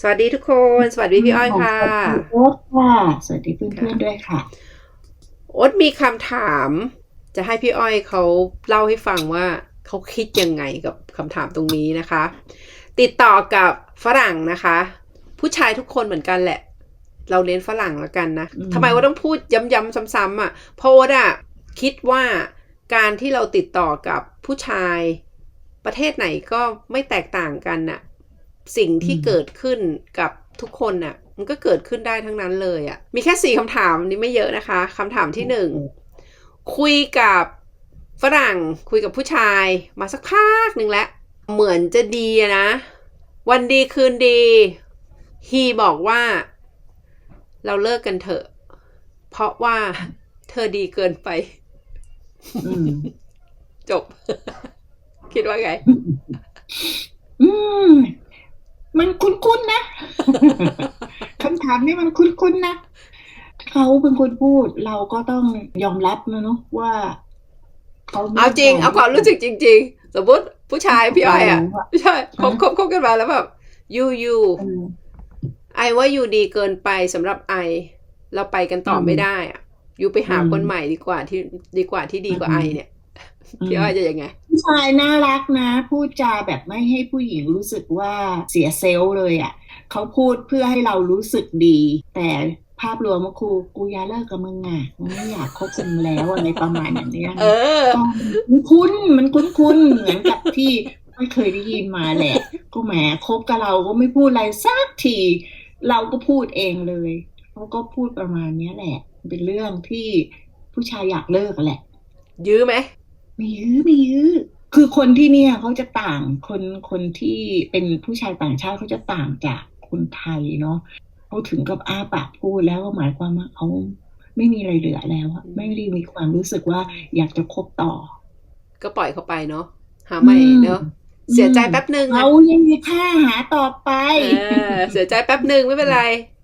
สวัสดีทุกคน สวัสดีพี่อ้อยค่ะสวัสดีโอ๊ตค่ะ สวัสดีเพื่อนๆด้วยค่ะ โอ๊ตมีคำถาม จะให้พี่อ้อยเขาเล่าให้ฟังว่าเขาคิดยังไงกับคำถามตรงนี้นะคะ ติดต่อกับฝรั่งนะคะ ผู้ชายทุกคนเหมือนกันแหละ เราเน้นฝรั่งแล้วกันนะอืมทำไมว่าต้องพูดย้ำๆซ้ำๆอะ เพราะว่าอะคิดว่าการที่เราติดต่อกับผู้ชายประเทศไหนก็ไม่แตกต่างกันน่ะ สิ่งที่เกิดขึ้นกับทุกคนน่ะ มันก็เกิดขึ้นได้ทั้งนั้นเลยอะ มีแค่สี่คำถามนี้ไม่เยอะนะคะคำถามที่หนึ่งคุยกับฝรั่งคุยกับผู้ชายมาสักพักหนึ่งแล้ว เหมือนจะดีอะนะ วันดีคืนดี ฮีบอกว่า เราเลิกกันเถอะ เพราะว่าเธอดีเกินไปอืมจบ คิดว่าไงอืม มันคุ้นๆนะคำถามนี้มันคุ้นๆนะเขาเป็นคนพูดเราก็ต้องยอมรับนะเนาะว่าเขาไม่เอาจริง เอาความรู้สึกจริง ๆ สมมติผู้ชายพี่อ้อยอะเราใช่คบคบคบกันมาแล้วแบบยูยูเออไอว่ายูดีเกินไปสำหรับไอ เราไปกันต่ออมไม่ได้อะยูไปหาอืมคนใหม่ดีกว่าที่ดีกว่าที่ดีกว่าอืมไอเนี่ย พี่อ้อยจะยังไงผู้ชายน่ารักนะ พูดจาแบบไม่ให้ผู้หญิงรู้สึกว่าเสียเซลล์เลยอะเขาพูดเพื่อให้เรารู้สึกดี แต่ภาพรวมก็คือกูอยาเลิกกับมึงอะกูไม่อยากคบกันแล้วอะไรประมาณอย่างเนี้ยเออก็มันคุ้นมันคุ้นคุ้นๆเหมือนกับที่ไม่เคยได้ยินมาแหละก็แหมคบกับเราก็ไม่พูดอะไรสักที เราก็พูดเองเลยเขาก็พูดประมาณเนี้ยแหละ เป็นเรื่องที่ผู้ชายอยากเลิกอะแหละ ยื้อไหม มียื้อมียื้อคือคนที่เนี่ยเขาจะต่างคนคนที่เป็นผู้ชายต่างชาติเขาจะต่างจากคนไทยเนาะเขาถึงกับอ้าปากพูดแล้วก็หมายความว่าเขาไม่มีอะไรเหลือแล้วอะไม่ได้มีความรู้สึกว่าอยากจะคบต่อ ก็ปล่อยเขาไปเนาะหาใหม่อืมเนาะเสียใจแป๊บหนึ่งอะเรายังมีค่าหาต่อไปเออเสียใจแป๊บหนึ่งไม่เป็นไร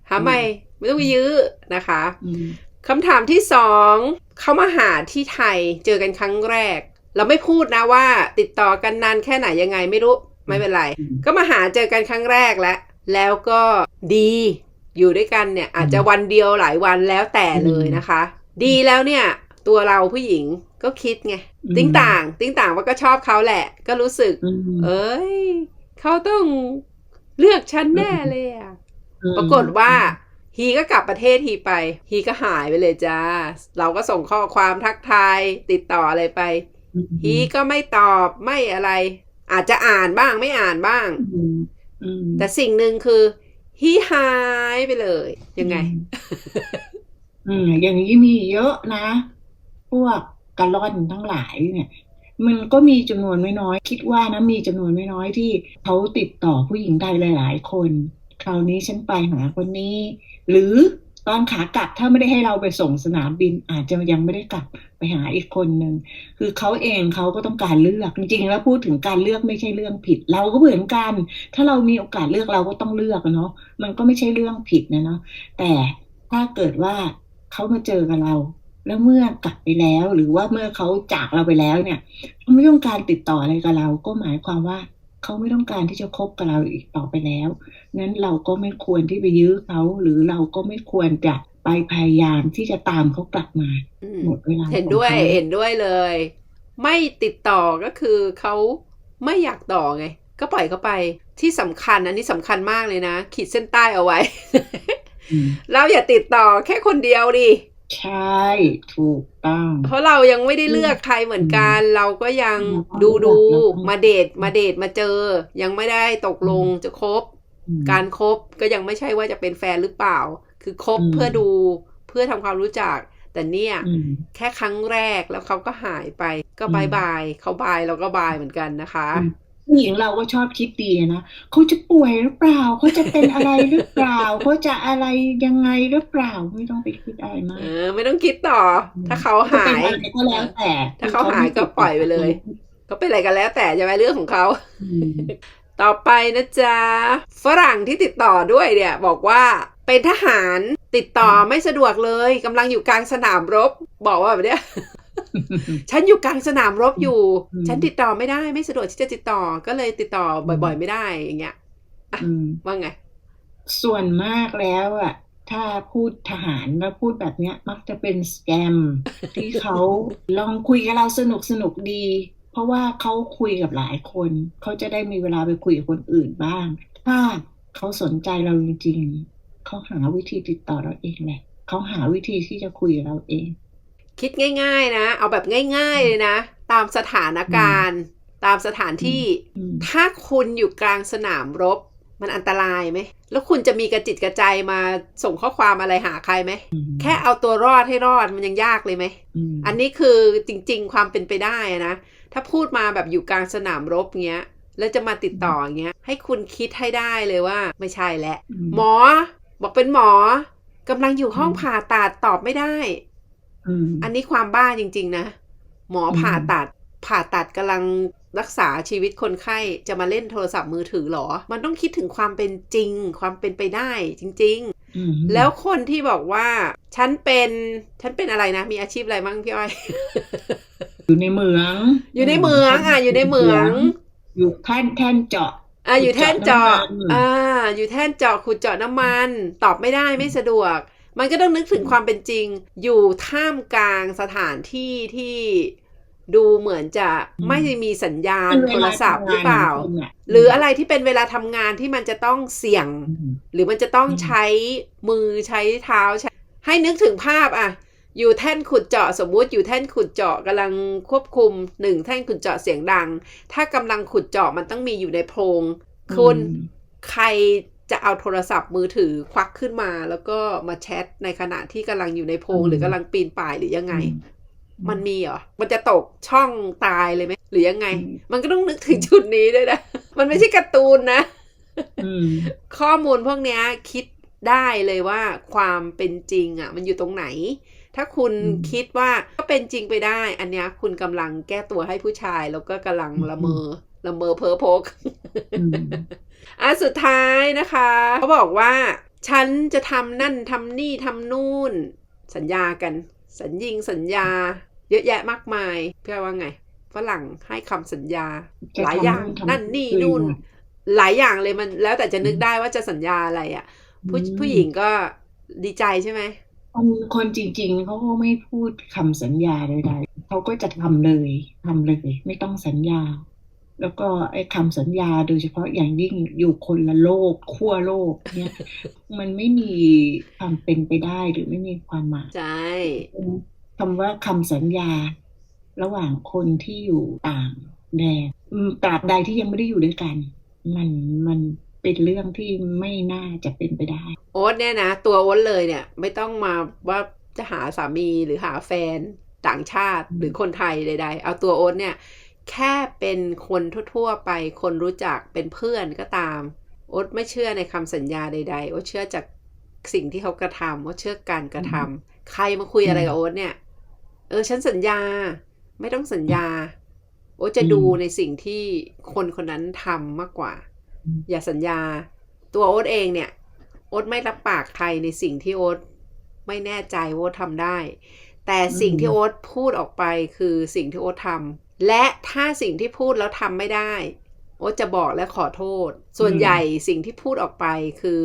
หาใหม่ ไม่ต้องไปยื้อนะคะอืมคำถามที่สองเขามาหาที่ไทยเจอกันครั้งแรก เราไม่พูดนะว่า ติดต่อกันนานแค่ไหนยังไงไม่รู้ไม่เป็นไร ก็มาหาเจอกันครั้งแรกแล้วแล้วก็ดีอยู่ด้วยกันเนี่ย อาจจะวันเดียวหลายวันแล้วแต่เลยนะคะ ดีแล้วเนี่ย ตัวเราผู้หญิงก็คิดไงอืมติ้งต่าง ติ้งต่างว่าก็ชอบเขาแหละ ก็รู้สึกอืมเอ้ยเขาต้องเลือกฉันแน่เลยอะอืมปรากฏว่าฮีก็กลับประเทศฮีไปฮีก็หายไปเลยจ้า เราก็ส่งข้อความทักทายติดต่ออะไรไป อืมฮีก็ไม่ตอบไม่อะไร อาจจะอ่านบ้างไม่อ่านบ้างอืมอืมแต่สิ่งหนึ่งคือฮีหายไปเลย ยังไง อืมอย่างนี้มีเยอะนะ พวกกะล่อนทั้งหลายเนี่ยมันก็มีจำนวนไม่น้อย คิดว่านะมีจำนวนไม่น้อยที่เขาติดต่อผู้หญิงได้หลาย ๆ คน คราวนี้ฉันไปหาคนนี้ หรือ ตอนขากลับถ้าไม่ได้ให้เราไปส่งสนามบิน อาจจะยังไม่ได้กลับไปหาอีกคนหนึ่งคือเขาเองเขาก็ต้องการเลือกจริงๆแล้วพูดถึงการเลือกไม่ใช่เรื่องผิด เราก็เหมือนกัน ถ้าเรามีโอกาสเลือกเราก็ต้องเลือกเนาะมันก็ไม่ใช่เรื่องผิดนะเนาะแต่ถ้าเกิดว่าเขามาเจอกับเรา แล้วเมื่อกลับไปแล้ว หรือว่าเมื่อเขาจากเราไปแล้วเนี่ยเขาไม่ต้องการติดต่ออะไรกับเรา ก็หมายความว่า เขาไม่ต้องการที่จะคบกับเราอีกต่อไปแล้ว นั้นเราก็ไม่ควรที่ไปยื้อเขาหรือเราก็ไม่ควรจะไปพยายามที่จะตามเขากลับมาอืมหมดเวลาเห็นด้วยของขาเห็นด้วยเลย ไม่ติดต่อก็คือเขาไม่อยากต่อไง ก็ปล่อยเขาไปที่สำคัญอันนี้สำคัญมากเลยนะ ขีดเส้นใต้เอาไว้อืมเราอย่าติดต่อแค่คนเดียวดิ ใช่ถูกต้อง เพราะเรายังไม่ได้เลือกใครเหมือนกัน เราก็ยังเราก็ดูดูเราก็มาเดทมาเดทมาเจอ ยังไม่ได้ตกลงจะคบอืมการคบก็ยังไม่ใช่ว่าจะเป็นแฟนหรือเปล่า คือคบอืมเพื่อดูเพื่อทำความรู้จัก แต่เนี่ยอืมแค่ครั้งแรกแล้วเขาก็หายไป ก็อืมบายบายเขาบายเราก็บายเหมือนกันนะคะอืม ผู้หญิงเราก็ชอบคิดดีนะเขาจะป่วยหรือเปล่าเขาจะเป็นอะไรหรือเปล่าเขาจะอะไรยังไงหรือเปล่าไม่ต้องไปคิดอะไรมากเออ ไม่ต้องคิดต่ออถ้าเขาหาจะยเป็นอะไรก็แล้วแต่ ถ้าเขาหายก็ปล่อยไปเลยก็เป็นอะไรกันแล้วแต่จะไปเรื่องของเขาอืมต่อไปนะจ๊ะฝรั่งที่ติดต่อด้วยเนี่ย บอกว่าเป็นทหารติดต่อไม่สะดวกเลยกำลังอยู่กลางสนามรบ บอกว่าแบบเนี้ย ฉันอยู่กลางสนามรบอยู่อืมฉันติดต่อไม่ได้ไม่สะดวกที่จะติดต่อก็เลยติดต่อบ่อยๆ ไม่ได้อย่างเงี้ยอืมว่าไง ส่วนมากแล้วอะ ถ้าพูดทหารแล้วพูดแบบเนี้ย มักจะเป็นสแกมที่เขาลองคุยกับเราสนุกสนุกดี เพราะว่าเขาคุยกับหลายคน เขาจะได้มีเวลาไปคุยกับคนอื่นบ้าง ถ้าเขาสนใจเราจริงๆเขาหาวิธีติดต่อเราเองแหละเขาหาวิธีที่จะคุยกับเราเอง คิดง่าย ๆ นะ เอาแบบง่าย ๆ เลยนะ ตามสถานการณ์ ตามสถานที่อืมถ้าคุณอยู่กลางสนามรบ มันอันตรายไหม แล้วคุณจะมีกระจิตกระใจมาส่งข้อความอะไรหาใครไหม แค่เอาตัวรอดให้รอดมันยังยากเลยไหมมอันนี้คือจริง ๆ ความเป็นไปได้อะนะ ถ้าพูดมาแบบอยู่กลางสนามรบเงี้ย แล้วจะมาติดต่ออย่างเงี้ย ให้คุณคิดให้ได้เลยว่า ไม่ใช่แหละมหมอ บอกเป็นหมอกำลังอยู่ห้องอืมผ่าตัดตอบไม่ได้ อืมอันนี้ความบ้าจริง ๆ นะ หมออืมผ่าตัด ผ่าตัดกำลังรักษาชีวิตคนไข้จะมาเล่นโทรศัพท์มือถือเหรอ มันต้องคิดถึงความเป็นจริง ความเป็นไปได้จริงอืมๆแล้วคนที่บอกว่า ฉันเป็น ฉันเป็นอะไรนะ มีอาชีพอะไรมั่งพี่อ้อย อยู่ในเหมือง อยู่ในเหมืองอะ อยู่ในเหมือง อยู่แท่นแท่นเจาะอะอยู่แท่นเจาะขุดเจาะน้ำมันอ่า อยู่แท่นเจาะขุดเจาะน้ำมัน ตอบไม่ได้ไม่สะดวก มันก็ต้องนึกถึงความเป็นจริง อยู่ท่ามกลางสถานที่ที่ดูเหมือนจะไม่มีสัญญาณเป็นโทเวรลาศัพท์หรือเปล่าทำงนของคุณน่ะหรืออะไรที่เป็นเวลาทำงานที่มันจะต้องเสี่ยงอืมหรือมันจะต้องอืมใช้มือใช้เท้าใช้ ให้นึกถึงภาพอะอยู่แท่นขุดเจาะสมมุติอยู่แท่นขุดเจาะกำลังควบคุมหนึ่งแท่นขุดเจาะเสียงดัง ถ้ากำลังขุดเจาะมันต้องมีอยู่ในโพรงคุณอืมใคร จะเอาโทรศัพท์มือถือควักขึ้นมา แล้วก็มาแชทในขณะที่กำลังอยู่ในโพรงอืมหรือกำลังปีนป่ายหรือยังไงอืมมันมีเหรอ มันจะตกช่องตายเลยไหมหรือยังไงอืมมันก็ต้องนึกถึงจุดนี้ด้วยนะ มันไม่ใช่การ์ตูนนะอืมข้อมูลพวกเนี้ยคิดได้เลยว่าความเป็นจริงอะ มันอยู่ตรงไหน ถ้าคุณอืมคิดว่าก็เป็นจริงไปได้ อันเนี้ยคุณกำลังแก้ตัวให้ผู้ชายแล้วก็กำลังอืมละเมอ ละเมอเพ้อพกอืมอะสุดท้ายนะคะเขาบอกว่าฉันจะทำนั่นทำนี่ทำนู่น สัญญากัน สัญญิงสัญญา เยอะแยะมากมายพี่อ้อยว่าไงฝรั่งให้คำสัญญาจะหลายอย่างทำนั่นนี่ทำนู่นคุยหลายอย่างเลยมันแล้วแต่จะนึกได้ว่าจะสัญญาอะไรอะ ผู้อืมผู้หญิงก็ดีใจใช่ไหมคนคนจริง ๆเขาก็ไม่พูดคำสัญญาใดๆเขาก็จะทำเลยทำเลย ไม่ต้องสัญญา แล้วก็ไอ้คำสัญญาโดยเฉพาะอย่างยิ่งอยู่คนละโลกขั้วโลกเนี่ยมันไม่มีความเป็นไปได้หรือไม่มีความหมายใช่คำว่าคำสัญญา ระหว่างคนที่อยู่ต่างแดนอืมตราบใดที่ยังไม่ได้อยู่ด้วยกัน มันมันเป็นเรื่องที่ไม่น่าจะเป็นไปได้ โอ๊ตเนี่ยนะ ตัวโอ๊ตเลยเนี่ย ไม่ต้องมาว่าจะหาสามีหรือหาแฟนต่างชาติอืมหรือคนไทยใดๆ เอาตัวโอ๊ตเนี่ย แค่เป็นคนทั่วๆไป คนรู้จักเป็นเพื่อนก็ตามโอ๊ตไม่เชื่อในคำสัญญาใด ๆโอ๊ตเชื่อจากสิ่งที่เขากระทำโอ๊ตเชื่อการกระทำใครมาคุยอะไรกับโอ๊ตเนี่ย เออฉันสัญญา ไม่ต้องสัญญา โอ๊ตจะดูในสิ่งที่คนคนนั้นทำมากกว่าอืมอย่าสัญญา ตัวโอ๊ตเองเนี่ย โอ๊ตไม่รับปากใครในสิ่งที่โอ๊ตไม่แน่ใจว่าโอ๊ตทำได้ แต่สิ่งที่โอ๊ตพูดออกไปคือสิ่งที่โอ๊ตทำ และถ้าสิ่งที่พูดแล้วทำไม่ได้ โอ๊ตจะบอกและขอโทษ ส่วนใหญ่สิ่งที่พูดออกไปคือ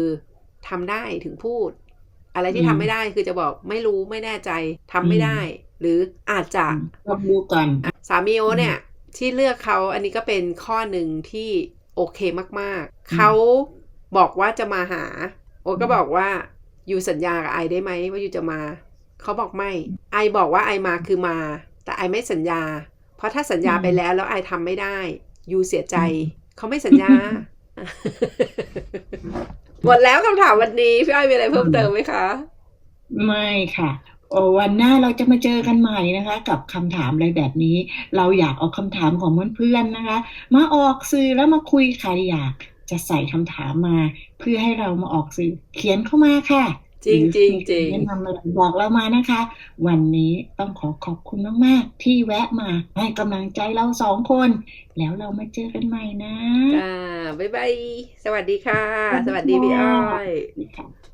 ทำได้ถึงพูด อะไรที่ทำไม่ได้คือจะบอกไม่รู้ไม่แน่ใจทำไม่ได้ หรืออาจจะก็ดูกัน สามีโอตเนี่ย ที่เลือกเขาอันนี้ก็เป็นข้อหนึ่งที่โอเคมากๆ เขาบอกว่าจะมาหา โอตก็บอกว่าอยู่สัญญากับไอได้ไหมว่าอยู่จะมา เขาบอกไม่ ไอบอกว่าไอมาคือมา แต่ไอไม่สัญญา เพราะถ้าสัญญาไปแล้วแล้วไอทำไม่ได้ยูเสียใจ เขาไม่สัญญา หมดแล้วคำถามวันนี้ พี่อ้อยมีอะไรเพิ่มเติมไหมคะ ไม่ค่ะโอ้วันหน้าเราจะมาเจอกันใหม่นะคะ กับคำถามอะไรแบบนี้ เราอยากเอาคำถามของเพื่อนๆนะคะ มาออกสื่อแล้วมาคุยใครอยากจะใส่คำถามมา เพื่อให้เรามาออกสื่อเขียนเข้ามาค่ะ จริงหอจริงมีจริงแนะนำอะไรบอกเรามานะคะ วันนี้ต้องขอขอบคุณมากๆ ที่แวะมา ให้กำลังใจเราสองคน แล้วเรามาเจอกันใหม่นะอ่าบ๊ายบาย สวัสดีค่ะ สวัสดีพี่อ้อยสวัสดีค่ะ